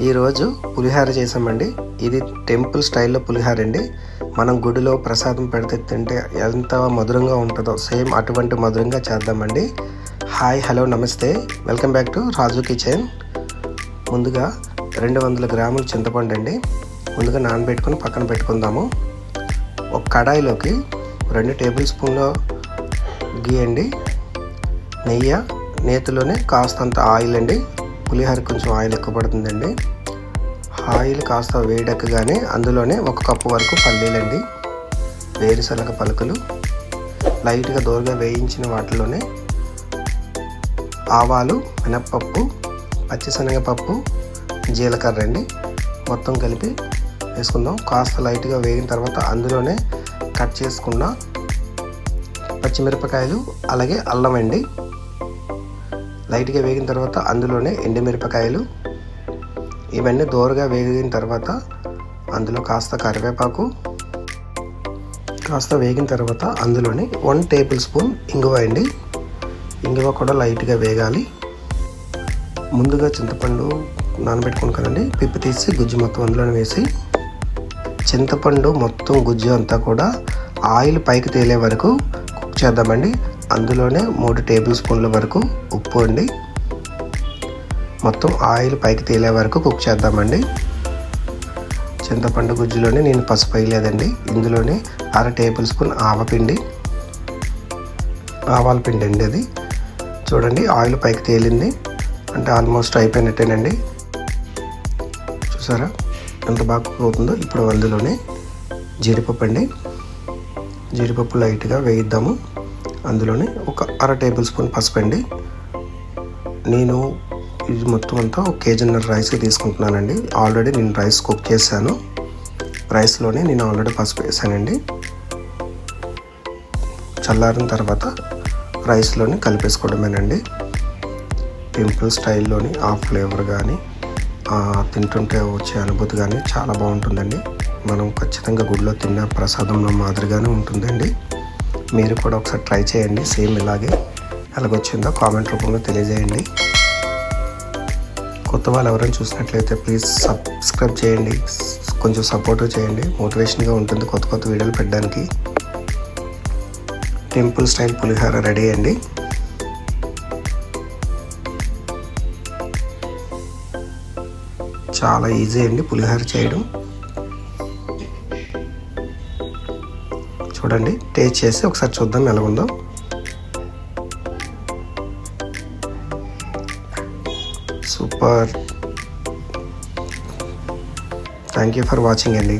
ఈరోజు పులిహార చేసామండి ఇది టెంపుల్ స్టైల్లో పులిహార అండి. మనం గుడిలో ప్రసాదం పెడితే తింటే ఎంత మధురంగా ఉంటుందో సేమ్ అటువంటి మధురంగా చేద్దామండి. హాయ్ హలో నమస్తే. Welcome back to Raju kitchen. ముందుగా రెండు వందల గ్రాముల చింతపండు అండి. ముందుగా నానబెట్టుకుని పక్కన పెట్టుకుందాము. ఒక కడాయిలోకి రెండు టేబుల్ స్పూన్ల గీ అండి. నెయ్యి నేతిలోనే కాస్తంత ఆయిల్ అండి. పులిహోర కొంచెం ఆయిల్ ఎక్కువ పడుతుందండి. ఆయిల్ కాస్త వేడెక్కగానే అందులోనే ఒక కప్పు వరకు పల్లీలండి వేరుశనగ పలుకులు. లైట్గా దూరగా వేయించిన వాటిలోనే ఆవాలు మినప్పప్పు పచ్చిశనగపప్పు జీలకర్ర అండి. మొత్తం కలిపి వేసుకుందాం. కాస్త లైట్గా వేగిన తర్వాత అందులోనే కట్ చేసుకున్న పచ్చిమిరపకాయలు అలాగే అల్లం అండి. లైట్గా వేగిన తర్వాత అందులోనే ఎండుమిరపకాయలు ఇవన్నీ దోరగా వేగిన తర్వాత అందులో కాస్త కరివేపాకు కాస్త వేగిన తర్వాత అందులోనే వన్ టేబుల్ స్పూన్ ఇంగువ అండి. ఇంగువ కూడా లైట్గా వేగాలి. ముందుగా చింతపండు నానబెట్టుకుని కదండి. పిప్పి తీసి గుజ్జు మొత్తం అందులోనే వేసి చింతపండు మొత్తం గుజ్జు అంతా కూడా ఆయిల్ పైకి తేలే వరకు కుక్ చేద్దామండి. అందులోనే మూడు టేబుల్ స్పూన్ల వరకు ఉప్పు అండి. మొత్తం ఆయిల్ పైకి తేలే వరకు కుక్ చేద్దామండి. చింతపండు గుజ్జులోనే నేను పసుపు వేయలేదండి. ఇందులోనే అర టేబుల్ స్పూన్ ఆవపిండి ఆవాల పిండి అండి అది. చూడండి ఆయిల్ పైకి తేలింది. అంటే ఆల్మోస్ట్ అయిపోయినట్టేనండి. చూసారా? ఎంత బాగా అవుతుందో ఇప్పుడు అందులోనే జీడిపప్పు అండి. జీడిపప్పు లైట్గా వేయిద్దాము. అందులోనే ఒక అర టేబుల్ స్పూన్ పసుపు అండి నేను ఇది మొత్తం అంతా ఒక కేజీన్నర రైస్ తీసుకుంటున్నానండి. ఆల్రెడీ నేను రైస్ కుక్ చేశాను. రైస్లోనే నేను ఆల్రెడీ పసుపు వేసానండి. చల్లారిన తర్వాత రైస్లోని కలిపేసుకోవడమేనండి. పింపుల్ స్టైల్లోని ఆ ఫ్లేవర్ కానీ తింటుంటే వచ్చే అనుభూతి కానీ చాలా బాగుంటుందండి. మనం ఖచ్చితంగా గుడిలో తిన్న ప్రసాదంలో మాదిరిగానే ఉంటుందండి. మీరు కూడా ఒకసారి ట్రై చేయండి. సేమ్ ఇలాగే ఎలాగొచ్చిందో కామెంట్ రూపంలో తెలియజేయండి. కొత్త వాళ్ళు ఎవరైనా చూసినట్లయితే ప్లీజ్ సబ్స్క్రైబ్ చేయండి. కొంచెం సపోర్ట్ చేయండి. మోటివేషన్గా ఉంటుంది కొత్త కొత్త వీడియోలు పెట్టడానికి. టెంపుల్ స్టైల్ పులిహోర రెడీ అండి. చాలా ఈజీ అండి పులిహోర చేయడం. చూడండి. టేస్ట్ చేసి ఒకసారి చూద్దాం ఎలా ఉందో. Super. Thank you for watching అండి.